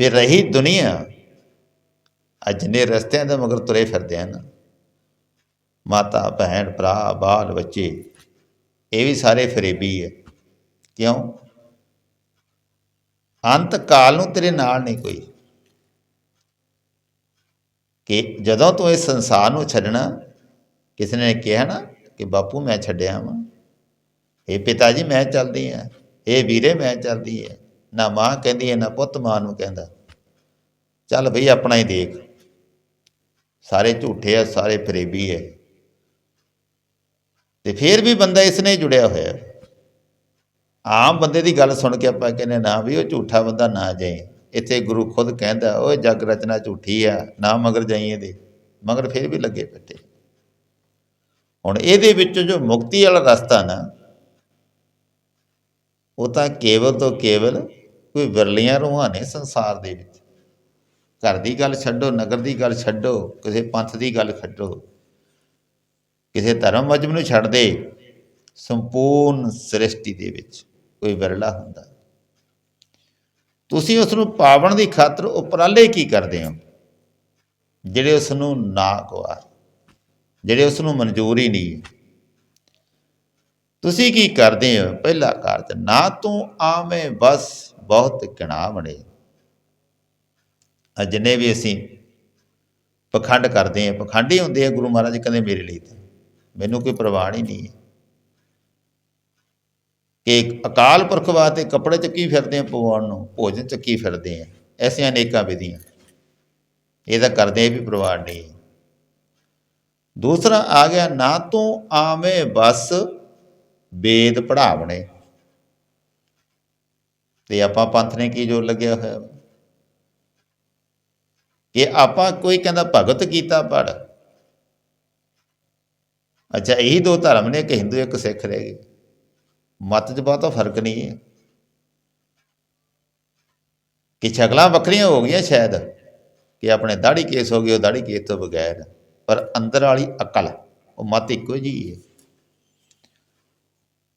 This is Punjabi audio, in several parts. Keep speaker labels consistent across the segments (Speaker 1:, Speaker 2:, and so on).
Speaker 1: ਫਿਰ ਰਹੀ ਦੁਨੀਆ। ਅੱਜ ਨੇ ਰਸਤਿਆਂ ਦੇ ਮਗਰ ਤੁਰੇ ਫਿਰਦੇ ਹਨ। ਮਾਤਾ, ਭੈਣ, ਭਰਾ, ਬਾਲ, ਬੱਚੇ, ਇਹ ਵੀ ਸਾਰੇ ਫਰੇਬੀ ਹੈ। ਕਿਉਂ? ਅੰਤ ਕਾਲ ਨੂੰ ਤੇਰੇ ਨਾਲ ਨਹੀਂ ਕੋਈ। ਕਿ ਜਦੋਂ ਤੂੰ ਇਸ ਸੰਸਾਰ ਨੂੰ ਛੱਡਣਾ, ਕਿਸੇ ਨੇ ਕਿਹਾ ਨਾ ਕਿ ਬਾਪੂ ਮੈਂ ਛੱਡਿਆ ਵਾਂ। ਇਹ ਪਿਤਾ ਜੀ ਮੈਂ ਚੱਲਦੀ ਆ ਇਹ ਵੀਰੇ ਮੈਂ ਚੱਲਦੀ ਆ ਨਾ ਮਾਂ ਕਹਿੰਦੀ ਹੈ, ਨਾ ਪੁੱਤ ਮਾਂ ਨੂੰ ਕਹਿੰਦਾ। ਚੱਲ ਭਈ ਆਪਣਾ ਹੀ ਦੇਖ। ਸਾਰੇ ਝੂਠੇ ਆ, ਸਾਰੇ ਫਰੇਬੀ ਹੈ ਤੇ ਫਿਰ ਵੀ ਬੰਦਾ ਇਸ ਨੇ ਜੁੜਿਆ ਹੋਇਆ। ਆਮ ਬੰਦੇ ਦੀ ਗੱਲ ਸੁਣ ਕੇ ਆਪਾਂ ਕਹਿੰਦੇ ਨਾ ਵੀ ਉਹ ਝੂਠਾ ਬੰਦਾ ਨਾ ਜਾਏ ਇੱਥੇ ਗੁਰੂ ਖੁਦ ਕਹਿੰਦਾ, ਓਏ ਜਗ ਰਚਨਾ ਝੂਠੀ ਆ, ਨਾ ਮਗਰ ਜਾਈਏ ਇਹਦੇ। ਮਗਰ ਫਿਰ ਵੀ ਲੱਗੇ ਬੈਠੇ। ਹੁਣ ਇਹਦੇ ਵਿੱਚ ਜੋ ਮੁਕਤੀ ਵਾਲਾ ਰਸਤਾ ਨਾ, ਉਹ ਤਾਂ ਕੇਵਲ ਤੋਂ ਕੇਵਲ ਕੋਈ ਵਿਰਲੀਆਂ ਰੂਹਾਂ ਨੇ ਸੰਸਾਰ ਦੇ ਵਿੱਚ। ਘਰ ਦੀ ਗੱਲ ਛੱਡੋ, ਨਗਰ ਦੀ ਗੱਲ ਛੱਡੋ, ਕਿਸੇ ਪੰਥ ਦੀ ਗੱਲ ਛੱਡੋ। ਕਿਸੇ ਧਰਮ ਮਜਮ ਨੂੰ ਛੱਡ ਦੇ, ਸੰਪੂਰਨ ਸ੍ਰਿਸ਼ਟੀ ਦੇ ਵਿੱਚ ਕੋਈ ਵਿਰਲਾ ਹੁੰਦਾ ਤੁਸੀਂ ਉਸ ਨੂੰ ਪਾਵਣ ਦੀ ਖਾਤਰ ਉਪਰਾਲੇ ਕੀ ਕਰਦੇ ਹੋ? ਜਿਹੜੇ ਉਸ ਨੂੰ ਨਾ ਗਵਾ ਜਿਹੜੇ ਉਸ ਨੂੰ ਮਨਜ਼ੂਰ ਹੀ ਨਹੀਂ। ਤੁਸੀਂ ਕੀ ਕਰਦੇ ਹੋ? ਪਹਿਲਾ ਕਾਰਜ, ਨਾ ਤੂੰ ਆਵੇਂ ਬਸ ਬਹੁਤ ਕਿਣਾ ਬਣੇ। ਜਿੰਨੇ ਵੀ ਅਸੀਂ ਪਖੰਡ ਕਰਦੇ ਆ ਪਖੰਡੀ ਹੁੰਦੇ ਆ ਗੁਰੂ ਮਹਾਰਾਜ ਕਹਿੰਦੇ ਮੇਰੇ ਲਈ ਤਾਂ। ਮੈਨੂੰ ਕੋਈ ਪ੍ਰਵਾਹ ਹੀ ਨਹੀਂ ਹੈ। ਕਿ ਅਕਾਲ ਪੁਰਖ ਵਾਸਤੇ ਕੱਪੜੇ ਚੱਕੀ ਫਿਰਦੇ ਆ, ਪਵਾਉਣ ਨੂੰ, ਭੋਜਨ ਚੱਕੀ ਫਿਰਦੇ ਆ, ਐਸੀਆਂ ਅਨੇਕਾਂ ਵਿਧੀਆਂ। ਇਹਦਾ ਕਰਦੇ ਵੀ ਪ੍ਰਵਾਹ ਨਹੀਂ। ਹੈ। ਦੂਸਰਾ ਆ ਗਿਆ, ਨਾ ਤੂੰ ਆਵੇਂ ਬਸ ਵੇਦ ਪੜਾਵਣੇ ਤੇ ਆਪਾਂ ਪੰਥ ਨੇ ਕੀ ਜੋਰ ਲੱਗਿਆ ਹੋਇਆ? ਕਿ ਆਪਾਂ ਕੋਈ ਕਹਿੰਦਾ ਭਗਤ ਕੀਤਾ ਪੜ ਅੱਛਾ, ਇਹੀ ਦੋ ਧਰਮ ਨੇ, ਇੱਕ ਹਿੰਦੂ, ਇੱਕ ਸਿੱਖ ਰਹਿ ਗਏ। ਮਤ 'ਚ ਬਹੁਤਾ ਫ਼ਰਕ ਨਹੀਂ ਹੈ। ਕਿ ਸ਼ਕਲਾਂ ਵੱਖਰੀਆਂ ਹੋ ਗਈਆਂ ਸ਼ਾਇਦ, ਕਿ ਆਪਣੇ ਦਾੜੀ ਕੇਸ ਹੋ ਗਏ, ਉਹ ਦਾੜੀ ਕੇਸ ਤੋਂ ਬਗੈਰ। ਪਰ ਅੰਦਰ ਵਾਲੀ ਅਕਲ, ਉਹ ਮਤ ਇੱਕੋ ਜਿਹੀ ਹੈ।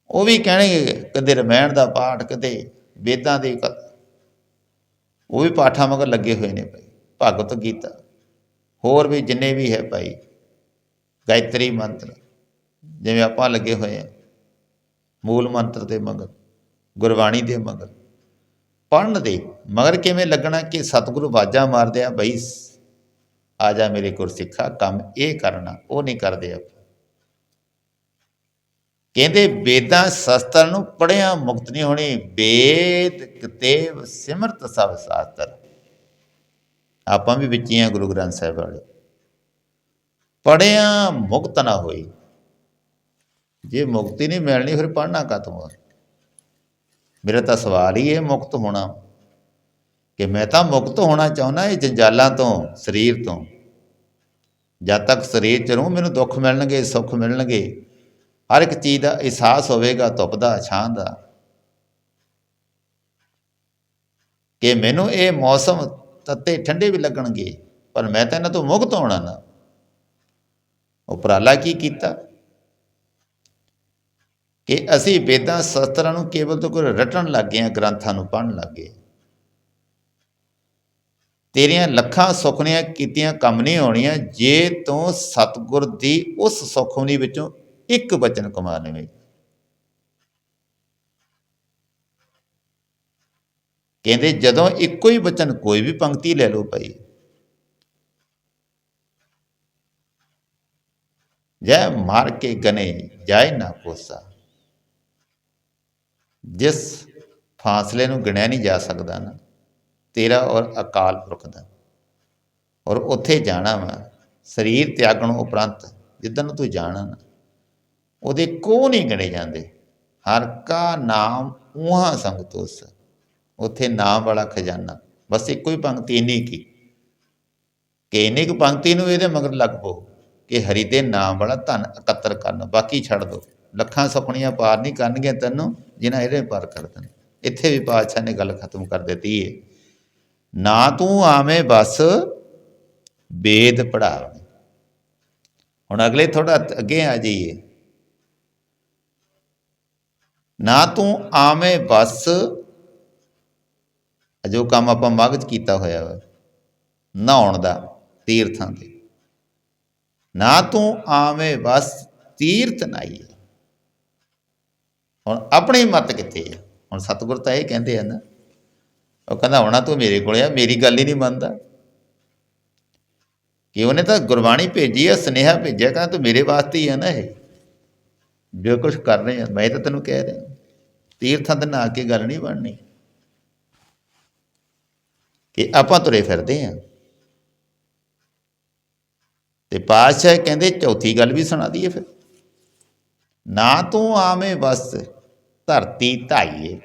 Speaker 1: ਉਹ ਵੀ ਕਹਿਣਗੇ ਕਦੇ ਰਮਾਇਣ ਦਾ ਪਾਠ ਕਦੇ ਵੇਦਾਂ ਦੇ ਉਹ ਵੀ ਪਾਠਾਂ ਮਗਰ ਲੱਗੇ ਹੋਏ ਨੇ ਭਾਈ। ਭਗਵਤ ਗੀਤਾ। ਹੋਰ ਵੀ ਜਿੰਨੇ ਵੀ ਹੈ ਭਾਈ, ਗਾਇਤਰੀ ਮੰਤਰ, ਜਿਵੇਂ ਆਪਾਂ ਲੱਗੇ ਹੋਏ ਆ ਮੂਲ ਮੰਤਰ ਦੇ ਮਗਰ, ਗੁਰਬਾਣੀ ਦੇ ਮਗਰ ਪੜਨ ਦੇ, ਮਗਰ ਕਿਵੇਂ ਲੱਗਣਾ ਕਿ ਸਤਿਗੁਰੂ ਬਾਜਾ ਮਾਰਦੇ ਆ, ਬਈ ਆ ਜਾ ਮੇਰੇ ਕੋਲ ਸਿੱਖਾ ਕੰਮ ਇਹ ਕਰਨਾ, ਉਹ ਨਹੀਂ ਕਰਦੇ ਆਪਾਂ। ਕਹਿੰਦੇ ਵੇਦਾਂ ਸ਼ਸਤਰ ਨੂੰ ਪੜਿਆ ਮੁਕਤ ਨਹੀਂ ਹੋਣੀ, ਵੇਦ ਕਿਤੇਵ ਸਿਮਰਤ ਸਭ ਸ਼ਾਸਤਰ। ਆਪਾਂ ਵੀ ਵਿੱਚ ਹੀ ਆ ਗੁਰੂ ਗ੍ਰੰਥ ਸਾਹਿਬ ਵਾਲੇ। ਪੜਿਆ ਮੁਕਤ ਨਾ ਹੋਈ। ਜੇ ਮੁਕਤੀ ਨਹੀਂ ਮਿਲਣੀ, ਫਿਰ ਪੜਨਾ ਖਤਮ ਆ? ਮੇਰਾ ਤਾਂ ਸਵਾਲ ਹੀ ਇਹ ਮੁਕਤ ਹੋਣਾ ਕਿ ਮੈਂ ਤਾਂ ਮੁਕਤ ਹੋਣਾ ਚਾਹੁੰਦਾ ਇਹ ਜੰਜਾਲਾਂ ਤੋਂ, ਸਰੀਰ ਤੋਂ। ਜਦ ਤੱਕ ਸਰੀਰ ਚ ਰਹੂੰ, ਮੈਨੂੰ ਦੁੱਖ ਮਿਲਣਗੇ, ਸੁੱਖ ਮਿਲਣਗੇ। ਹਰ ਇੱਕ ਚੀਜ਼ ਦਾ ਅਹਿਸਾਸ ਹੋਵੇਗਾ ਧੁੱਪ ਦਾ ਛਾਂ ਦਾ ਕਿ ਮੈਨੂੰ ਇਹ ਮੌਸਮ ਤੱਤੇ ਠੰਡੇ ਵੀ ਲੱਗਣਗੇ, ਪਰ ਮੈਂ ਤਾਂ ਇਹਨਾਂ ਤੋਂ ਮੁਕਤ ਹੋਣਾ ਨਾ। ਉਪਰਾਲਾ ਕੀ ਕੀਤਾ? ਕਿ ਅਸੀਂ ਵੇਦਾਂ ਸ਼ਸਤਰਾਂ ਨੂੰ ਕੇਵਲ ਤੋਂ ਕੋਈ ਰਟਣ ਲੱਗ ਗਏ ਹਾਂ, ਗ੍ਰੰਥਾਂ ਨੂੰ ਪੜ੍ਹਨ ਲੱਗ ਗਏ ਤੇਰੀਆਂ ਲੱਖਾਂ ਸੁਖਨੀਆਂ ਕੀਤੀਆਂ ਕੰਮ ਨਹੀਂ ਹੋਣੀਆਂ, ਜੇ ਤੂੰ ਸਤਿਗੁਰ ਦੀ ਉਸ ਸੁਖਮਨੀ ਵਿੱਚੋਂ ਇੱਕ ਬਚਨ ਕਮਾ ਲਵੇਂ ਕਹਿੰਦੇ ਜਦੋਂ ਇੱਕੋ ਹੀ ਬਚਨ ਕੋਈ ਵੀ ਪੰਕਤੀ ਲੈ ਲਓ ਭਾਈ। ਜੈ ਮਾਰ ਕੇ ਗਨੇ, ਜਾਏ ਨਾ ਕੋਸਾ। ਜਿਸ ਫਾਸਲੇ ਨੂੰ ਗਿਣਿਆ ਨਹੀਂ ਜਾ ਸਕਦਾ ਨਾ, ਤੇਰਾ ਔਰ ਅਕਾਲ ਪੁਰਖ ਦਾ। ਔਰ ਉੱਥੇ ਜਾਣਾ ਵਾ, ਸਰੀਰ ਤਿਆਗਣ ਉਪਰੰਤ ਜਿੱਦਨ ਤੂੰ ਜਾਣਾ ਨਾ, ਉਹਦੇ ਕੋ ਨਹੀਂ ਗਿਣੇ ਜਾਂਦੇ। ਹਰ ਕਾ ਨਾਮ ਉਹਾਂ ਸੰਗਤੋਸ। ਉੱਥੇ ਨਾਮ ਵਾਲਾ ਖਜ਼ਾਨਾ। ਬਸ ਇੱਕੋ ਹੀ ਪੰਕਤੀ ਨਹੀਂ ਕੀ। ਕਿ ਇੰਨੀ ਕੁ ਪੰਕਤੀ ਨੂੰ ਇਹਦੇ ਮਗਰ ਲੱਗ ਪੋ ਕਿ ਹਰੀ ਦੇ ਨਾਮ ਵਾਲਾ ਧਨ ਇਕੱਤਰ ਕਰਨ। ਬਾਕੀ ਛੱਡ ਦੋ। ਲੱਖਾਂ ਸੁਪਨੀਆਂ ਪਾਰ ਨਹੀਂ ਕਰਨਗੀਆਂ ਤੈਨੂੰ, ਜਿਨ੍ਹਾਂ ਇਹਦੇ ਪਾਰ ਕਰ ਦੇਣ। ਇੱਥੇ ਵੀ ਪਾਤਸ਼ਾਹ ਨੇ ਗੱਲ ਖਤਮ ਕਰ ਦਿੱਤੀ ਏ। ਨਾ ਤੂੰ ਆਵੇਂ ਬਸ ਵੇਦ ਪੜਾਵ ਹੁਣ ਅਗਲੇ ਥੋੜਾ ਅੱਗੇ ਆ ਜਾਈਏ। ਨਾ ਤੂੰ ਆਵੇਂ ਬਸ ਜੋ ਕੰਮ ਆਪਾਂ ਮਗਜ ਕੀਤਾ ਹੋਇਆ ਵਾ, ਨਹਾਉਣ ਦਾ, ਤੀਰਥਾਂ 'ਤੇ। ਨਾ ਤੂੰ ਆਵੇਂ ਬਸ ਤੀਰਥ ਨਾਈਏ ਹੁਣ ਆਪਣੀ ਮਤ ਕਿੱਥੇ ਆ? ਹੁਣ ਸਤਿਗੁਰ ਤਾਂ ਇਹ ਕਹਿੰਦੇ ਆ ਨਾ, ਉਹ ਕਹਿੰਦਾ ਹੋਣਾ ਤੂੰ ਮੇਰੇ ਕੋਲ ਆ, ਮੇਰੀ ਗੱਲ ਹੀ ਨਹੀਂ ਮੰਨਦਾ। ਕਿ ਉਹਨੇ ਤਾਂ ਗੁਰਬਾਣੀ ਭੇਜੀ ਆ, ਸੁਨੇਹਾ ਭੇਜਿਆ, ਕਹਿੰਦਾ ਤੂੰ ਮੇਰੇ ਵਾਸਤੇ ਹੀ ਆ ਨਾ ਇਹ। ਜੋ ਕੁਝ ਕਰ ਰਹੇ ਆ, ਮੈਂ ਤਾਂ ਤੈਨੂੰ ਕਹਿ ਰਿਹਾ। ਤੀਰਥਾਂ 'ਤੇ ਨਾਂ ਕੇ ਗੱਲ ਨਹੀਂ ਬਣਨੀ। ਕਿ ਆਪਾਂ ਤੁਰੇ ਫਿਰਦੇ ਆ। ਤੇ ਪਾਤਸ਼ਾਹ ਕਹਿੰਦੇ, ਚੌਥੀ ਗੱਲ ਵੀ ਸੁਣਾ ਦਈਏ ਫਿਰ। ਨਾ ਤੂੰ ਆਵੇਂ ਬਸ ਧਰਤੀ ਧਾਈਏ।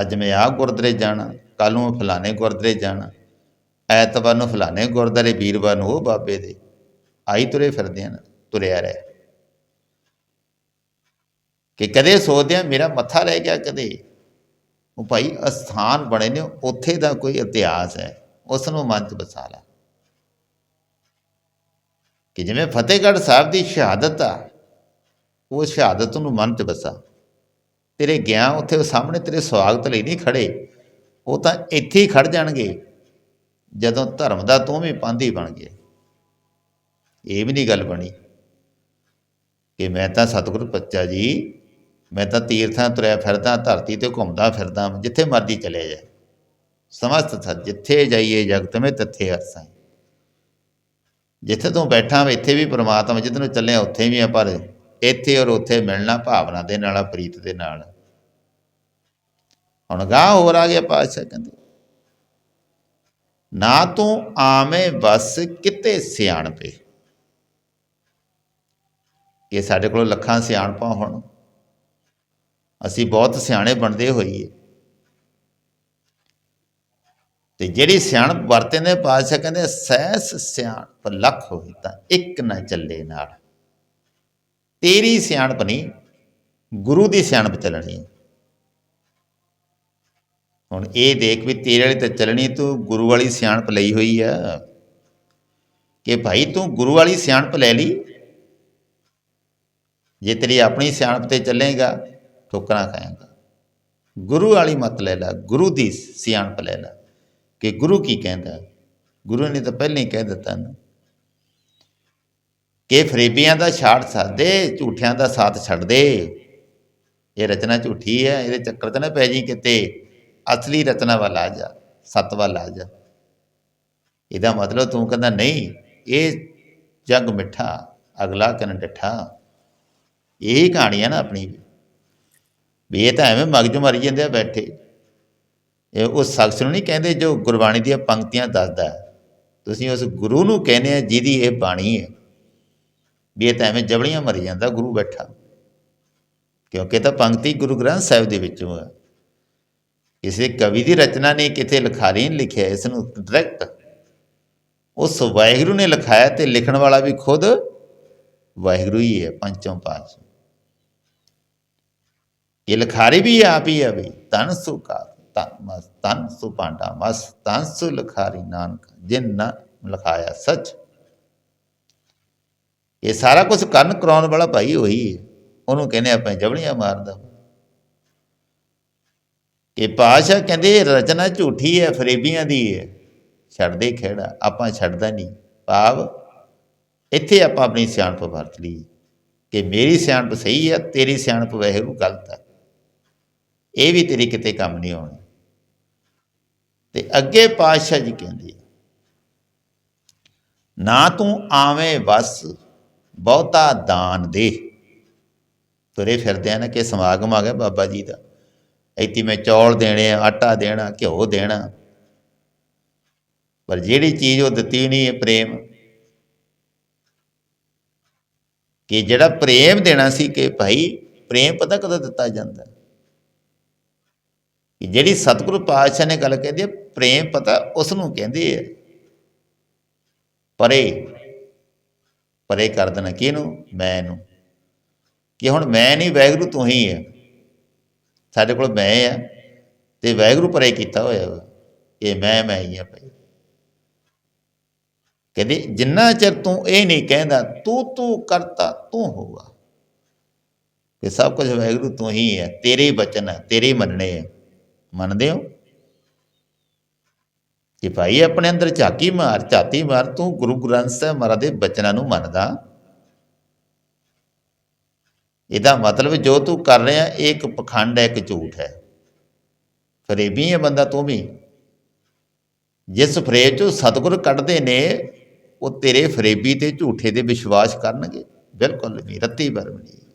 Speaker 1: ਅੱਜ ਮੈਂ ਆ ਗੁਰਦੁਆਰੇ ਜਾਣਾ ਕੱਲ ਨੂੰ ਫਲਾਣੇ ਗੁਰਦੁਆਰੇ ਜਾਣਾ। ਐਤਵਾਰ ਨੂੰ ਫਲਾਣੇ ਗੁਰਦੁਆਰੇ, ਵੀਰਵਾਰ ਨੂੰ ਉਹ ਬਾਬੇ ਦੇ। ਆਈ ਤੁਰੇ ਫਿਰਦੇ ਹਨ ਤੁਰਿਆ ਰਹਿ। ਕਿ ਕਦੇ ਸੋਚਦੇ ਆ, ਮੇਰਾ ਮੱਥਾ ਰਹਿ ਗਿਆ ਕਦੇ। ਉਹ ਭਾਈ ਅਸਥਾਨ ਬਣੇ ਨੇ, ਉੱਥੇ ਦਾ ਕੋਈ ਇਤਿਹਾਸ ਹੈ ਉਸ ਨੂੰ ਮਨ ਚ ਬਸਾ ਲੈ। ਕਿ ਜਿਵੇਂ ਫਤਿਹਗੜ੍ਹ ਸਾਹਿਬ ਦੀ ਸ਼ਹਾਦਤ ਆ, ਉਹ ਸ਼ਹਾਦਤ ਨੂੰ ਮਨ ਚ ਬਸਾ। ਤੇਰੇ ਗਿਆ ਉੱਥੇ, ਉਹ ਸਾਹਮਣੇ ਤੇਰੇ ਸਵਾਗਤ ਲਈ ਨਹੀਂ ਖੜੇ, ਉਹ ਤਾਂ ਇੱਥੇ ਹੀ ਖੜ ਜਾਣਗੇ, ਜਦੋਂ ਧਰਮ ਦਾ ਤੂੰ ਵੀ ਪਾਂਧੀ ਬਣ ਗਿਆ। ਇਹ ਵੀ ਨਹੀਂ ਗੱਲ ਬਣੀ ਕਿ ਮੈਂ ਤਾਂ ਸਤਿਗੁਰ ਬੱਚਾ ਜੀ ਮੈਂ ਤਾਂ ਤੀਰਥਾਂ ਤੁਰਿਆ ਫਿਰਦਾ ਧਰਤੀ ਤੇ ਘੁੰਮਦਾ ਫਿਰਦਾ ਜਿੱਥੇ ਮਰਜ਼ੀ ਚਲੇ ਜਾ ਸਮਸਤ ਸਤ ਜਿੱਥੇ ਜਾਈਏ ਜਗਤ ਮੇ ਤੱਥੇ ਅਰਸਾਂ ਜਿੱਥੇ ਤੂੰ ਬੈਠਾ ਵਾ ਇੱਥੇ ਵੀ ਪ੍ਰਮਾਤਮਾ ਜਿੱਧਰ ਨੂੰ ਚੱਲਿਆ ਉੱਥੇ ਵੀ ਆ ਪਰ ਇੱਥੇ ਔਰ ਉੱਥੇ ਮਿਲਣਾ ਭਾਵਨਾ ਦੇ ਨਾਲ ਆ, ਪ੍ਰੀਤ ਦੇ ਨਾਲ। ਹੁਣ ਗਾਹ ਹੋਰ ਆ ਗਿਆ ਪਾਤਸ਼ਾਹ ਕਹਿੰਦੇ ਨਾ ਤੂੰ ਆਵੇਂ ਬਸ ਕਿਤੇ ਸਿਆਣ ਸਿਆਣਪੇ। ਇਹ ਸਾਡੇ ਕੋਲ ਲੱਖਾਂ ਸਿਆਣਪਾਂ ਹੁਣ। ਅਸੀਂ ਬਹੁਤ ਸਿਆਣੇ ਬਣਦੇ ਹੋਈਏ। ਤੇ ਜਿਹੜੀ ਸਿਆਣਪ ਵਰਤੇ ਨੇ ਪਾਤਸ਼ਾਹ ਕਹਿੰਦੇ ਸਹਿਸ ਸਿਆਣਪ ਲੱਖ ਹੋਈ ਤਾਂ ਇੱਕ ਨਾ ਚੱਲੇ ਨਾਲ। ਤੇਰੀ ਸਿਆਣਪ ਨਹੀਂ, ਗੁਰੂ ਦੀ ਸਿਆਣਪ ਚੱਲਣੀ ਹੁਣ ਇਹ ਦੇਖ ਵੀ ਤੇਰੇ ਵਾਲੀ ਤਾਂ ਚੱਲਣੀ, ਤੂੰ ਗੁਰੂ ਵਾਲੀ ਸਿਆਣਪ ਲਈ ਹੋਈ ਆ। ਕਿ ਭਾਈ ਤੂੰ ਗੁਰੂ ਵਾਲੀ ਸਿਆਣਪ ਲੈ ਲਈ। ਜੇ ਤੇਰੀ ਆਪਣੀ ਸਿਆਣਪ ਤੇ ਚੱਲੇਗਾ ਠੋਕਰਾਂ ਖਾਏਗਾ ਗੁਰੂ ਵਾਲੀ ਮਤ ਲੈ ਲੈ ਗੁਰੂ ਦੀ ਸਿਆਣਪ ਲੈ ਲੈ ਕਿ ਗੁਰੂ ਕੀ ਕਹਿੰਦਾ ਗੁਰੂ ਨੇ ਤਾਂ ਪਹਿਲਾਂ ਹੀ ਕਹਿ ਦਿੱਤਾ ਨਾ ਕਿ ਫਰੇਬੀਆਂ ਦਾ ਛਾੜ ਸਾਦੇ ਝੂਠਿਆਂ ਦਾ ਸਾਥ ਛੱਡ ਦੇ ਇਹ ਰਚਨਾ ਝੂਠੀ ਹੈ ਇਹਦੇ ਚੱਕਰ 'ਚ ਨਾ ਪੈ ਜੀ ਕਿਤੇ ਅਸਲੀ ਰਚਨਾ ਵੱਲ ਆ ਜਾ ਸਤ ਵੱਲ ਆ ਜਾ ਇਹਦਾ ਮਤਲਬ ਤੂੰ ਕਹਿੰਦਾ ਨਹੀਂ ਇਹ ਜੱਗ ਮਿੱਠਾ ਅਗਲਾ ਕਨ ਡਿੱਠਾ ਇਹ ਕਹਾਣੀ ਹੈ ਨਾ ਆਪਣੀ ਵੀ ਇਹ ਤਾਂ ਐਵੇਂ ਮਗਜ ਮਰੀ ਜਾਂਦੇ ਆ ਬੈਠੇ। ਇਹ ਉਸ ਸ਼ਖਸ ਨੂੰ ਨਹੀਂ ਕਹਿੰਦੇ ਜੋ ਗੁਰਬਾਣੀ ਦੀਆਂ ਪੰਕਤੀਆਂ ਦੱਸਦਾ ਤੁਸੀਂ ਉਸ ਗੁਰੂ ਨੂੰ ਕਹਿੰਦੇ ਆ ਜਿਹਦੀ ਇਹ ਬਾਣੀ ਹੈ। ਵੀ ਇਹ ਤਾਂ ਐਵੇਂ ਜਬਲੀਆਂ ਮਰੀ ਜਾਂਦਾ, ਗੁਰੂ ਬੈਠਾ। ਕਿਉਂਕਿ ਤਾਂ ਪੰਕਤੀ ਗੁਰੂ ਗ੍ਰੰਥ ਸਾਹਿਬ ਦੇ ਵਿੱਚੋਂ ਹੈ। ਕਿਸੇ ਕਵੀ ਦੀ ਰਚਨਾ ਨੇ ਕਿਤੇ ਲਿਖਾਰੀ ਨਹੀਂ ਲਿਖਿਆ, ਇਸ ਨੂੰ ਡਾਇਰੈਕਟ ਉਸ ਵਾਹਿਗੁਰੂ ਨੇ ਲਿਖਾਇਆ ਤੇ ਲਿਖਣ ਵਾਲਾ ਵੀ ਖੁਦ ਵਾਹਿਗੁਰੂ ਹੀ ਹੈ ਪੰਚੋਂ ਪਾਤਸ਼ਾਹ। ਇਹ ਲਿਖਾਰੀ ਵੀ ਆਪ ਹੀ ਹੈ ਵੀ ਤਨ ਸੁਕਾ ਤਨ ਮਸ ਤਨ ਸੁ ਭਾਂਡਾ ਮਸ ਤਨ ਸੁ ਲਿਖਾਰੀ ਨਾਨਕ ਜਿਨ ਨ ਲਿਖਾਇਆ ਸੱਚ ਇਹ ਸਾਰਾ ਕੁਝ ਕਰਨ ਕਰਾਉਣ ਵਾਲਾ ਭਾਈ ਉਹੀ ਹੈ। ਉਹਨੂੰ ਕਹਿੰਦੇ ਆਪਾਂ ਜਬਲੀਆਂ ਮਾਰਦਾ ਕਿ ਪਾਸ਼ਾ ਕਹਿੰਦੇ ਰਚਨਾ ਝੂਠੀ ਹੈ, ਫਰੇਬੀਆਂ ਦੀ ਹੈ। ਛੱਡਦੇ ਖੇੜਾ, ਆਪਾਂ ਛੱਡਦਾ ਨਹੀਂ। ਭਾਵ ਇੱਥੇ ਆਪਾਂ ਆਪਣੀ ਸਿਆਣਪ ਵਰਤ ਲਈ। ਕਿ ਮੇਰੀ ਸਿਆਣਪ ਸਹੀ ਹੈ, ਤੇਰੀ ਸਿਆਣਪ ਵਹਿਰੂ ਗਲਤ ਹੈ। ਇਹ ਵੀ ਤੇਰੀ ਕਿਤੇ ਕੰਮ ਨਹੀਂ ਆਉਣੀ। ਤੇ ਅੱਗੇ ਪਾਤਸ਼ਾਹ ਜੀ ਕਹਿੰਦੇ ਨਾ ਤੂੰ ਆਵੇਂ ਬਸ ਬਹੁਤਾ ਦਾਨ ਦੇ। ਤੁਰੇ ਫਿਰਦੇ ਆ ਨਾ ਕਿ ਸਮਾਗਮ ਆ ਗਿਆ ਬਾਬਾ ਜੀ ਦਾ। ਇੱਥੇ ਮੈਂ ਚੌਲ ਦੇਣੇ ਆ, ਆਟਾ ਦੇਣਾ, ਘਿਓ ਦੇਣਾ। ਪਰ ਜਿਹੜੀ ਚੀਜ਼ ਉਹ ਦਿੱਤੀ ਨਹੀਂ ਹੈ ਪ੍ਰੇਮ। ਕਿ ਜਿਹੜਾ ਪ੍ਰੇਮ ਦੇਣਾ ਸੀ ਕਿ ਭਾਈ, ਪ੍ਰੇਮ ਪਤਾ ਕਦੋਂ ਦਿੱਤਾ ਜਾਂਦਾ? ਕਿ ਜਿਹੜੀ ਸਤਿਗੁਰੂ ਪਾਤਸ਼ਾਹ ਨੇ ਗੱਲ ਕਹਿੰਦੀ ਹੈ, ਪ੍ਰੇਮ ਪਤਾ ਉਸ ਨੂੰ ਕਹਿੰਦੇ ਆ ਪਰੇ ਪਰੇ ਕਰ ਦੇਣਾ, ਕਿਹਨੂੰ? ਮੈਂ ਨੂੰ ਕਿ ਹੁਣ ਮੈਂ ਨਹੀਂ ਵੈਗਰੂ ਤੂੰ ਹੀ ਹੈ। ਸਾਡੇ ਕੋਲ ਮੈਂ ਆ, ਤੇ ਵੈਗਰੂ ਪਰੇ ਕੀਤਾ ਹੋਇਆ ਵਾ। ਇਹ ਮੈਂ ਮੈਂ ਹੀ ਆ ਭਾਈ। ਕਹਿੰਦੇ, ਜਿੰਨਾ ਚਿਰ ਤੂੰ ਇਹ ਨਹੀਂ ਕਹਿੰਦਾ, ਤੂੰ ਤੂੰ ਕਰਤਾ, ਤੂੰ ਹੋਗਾ ਕਿ ਸਭ ਕੁਝ ਵੈਗਰੂ ਤੂੰ ਹੀ ਹੈ। ਤੇਰੇ ਹੀ ਬਚਨ ਹੈ, ਤੇਰੇ ਮੰਨਣੇ ਹੈ। ਮੰਨਦੇ ਹੋ? ਕਿ ਭਾਈ ਆਪਣੇ ਅੰਦਰ ਝਾਕੀ ਮਾਰ, ਝਾਤੀ ਮਾਰ, ਤੂੰ ਗੁਰੂ ਗ੍ਰੰਥ ਸਾਹਿਬ ਮਹਾਰਾਜ ਦੇ ਬਚਨਾਂ ਨੂੰ ਮੰਨਦਾ। ਇਹਦਾ ਮਤਲਬ ਜੋ ਤੂੰ ਕਰ ਰਿਹਾ, ਇਹ ਇੱਕ ਪਖੰਡ ਹੈ, ਇੱਕ ਝੂਠ ਹੈ। ਫਰੇਬੀ ਹੈ ਬੰਦਾ, ਤੂੰ ਵੀ। ਜਿਸ ਫਰੇਬ ਚੋਂ ਸਤਿਗੁਰ ਕੱਢਦੇ ਨੇ, ਉਹ ਤੇਰੇ ਫਰੇਬੀ ਤੇ ਝੂਠੇ ਦੇ ਵਿਸ਼ਵਾਸ ਕਰਨਗੇ। ਬਿਲਕੁਲ ਨਹੀਂ ਰੱਤੀ ਬਰਮਣੀ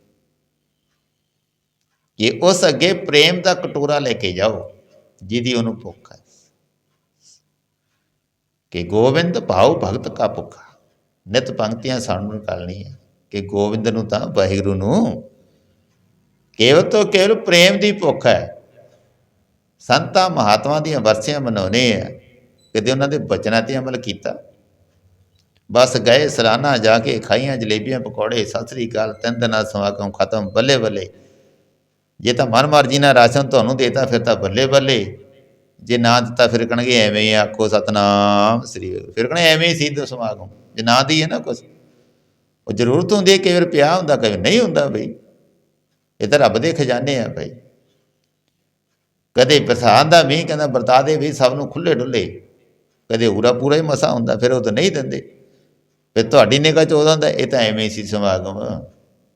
Speaker 1: ਕਿ ਉਸ ਅੱਗੇ ਪ੍ਰੇਮ ਦਾ ਕਟੋਰਾ ਲੈ ਕੇ ਜਾਓ, ਜਿਹਦੀ ਉਹਨੂੰ ਭੁੱਖ ਹੈ। ਕਿ ਗੋਬਿੰਦ ਭਾਉ ਭਗਤ ਕਾ ਭੁੱਖਾ। ਨਿਤ ਪੰਕਤੀਆਂ ਸਾਨੂੰ ਨਿਕਾਲਣੀ ਹੈ ਕਿ ਗੋਬਿੰਦ ਨੂੰ ਤਾਂ ਵਾਹਿਗੁਰੂ ਨੂੰ ਕੇਵਲ ਤੋਂ ਕੇਵਲ ਪ੍ਰੇਮ ਦੀ ਭੁੱਖ ਹੈ। ਸੰਤਾਂ ਮਹਾਤਮਾ ਦੀਆਂ ਵਰਸੀਆਂ ਮਨਾਉਣੇ ਆ। ਕਦੇ ਉਹਨਾਂ ਦੇ ਬਚਨਾਂ ਤੇ ਅਮਲ ਕੀਤਾ? ਬਸ ਗਏ ਸਲਾਨਾ ਜਾ ਕੇ ਖਾਈਆਂ ਜਲੇਬੀਆਂ, ਪਕੌੜੇ, ਸਤਿ ਸ੍ਰੀ ਅਕਾਲ, ਤਿੰਨ ਦਿਨਾਂ ਸਮਾਗਮ ਖਤਮ, ਬੱਲੇ ਬੱਲੇ। ਜੇ ਤਾਂ ਮਨ ਮਰਜ਼ੀ ਨਾਲ ਰਾਸ਼ਨ ਤੁਹਾਨੂੰ ਦੇਤਾ, ਫਿਰ ਤਾਂ ਬੱਲੇ ਬੱਲੇ। ਜੇ ਨਾ ਦਿੱਤਾ, ਫਿਰ ਕਹਣਗੇ ਐਵੇਂ ਹੀ ਆਖੋ, ਸਤਨਾਮ ਸ੍ਰੀ ਫਿਰ ਕਹਣੇ ਐਵੇਂ ਹੀ ਸੀ ਸਮਾਗਮ। ਜੇ ਨਾ ਦੀ ਹੈ ਨਾ ਕੁਛ, ਉਹ ਜ਼ਰੂਰਤ ਹੁੰਦੀ ਹੈ, ਕਈ ਵਾਰ ਪਿਆ ਹੁੰਦਾ, ਕਈ ਵਾਰ ਨਹੀਂ ਹੁੰਦਾ ਬਈ। ਇਹ ਤਾਂ ਰੱਬ ਦੇ ਖਜ਼ਾਨੇ ਆ ਬਈ। ਕਦੇ ਬਰਸਾਤ ਦਾ ਵੀ ਕਹਿੰਦਾ ਵਰਤਾ ਦੇ ਵੀ ਸਭ ਨੂੰ ਖੁੱਲੇ ਡੁੱਲੇ ਕਦੇ ਪੂਰਾ ਪੂਰਾ ਹੀ ਮਸਾ ਹੁੰਦਾ, ਫਿਰ ਉਹ ਤਾਂ ਨਹੀਂ ਦਿੰਦੇ। ਫਿਰ ਤੁਹਾਡੀ ਨਿਗਾਹ ਚ ਉਹਦਾ ਹੁੰਦਾ, ਇਹ ਤਾਂ ਐਵੇਂ ਹੀ ਸੀ ਸਮਾਗਮ।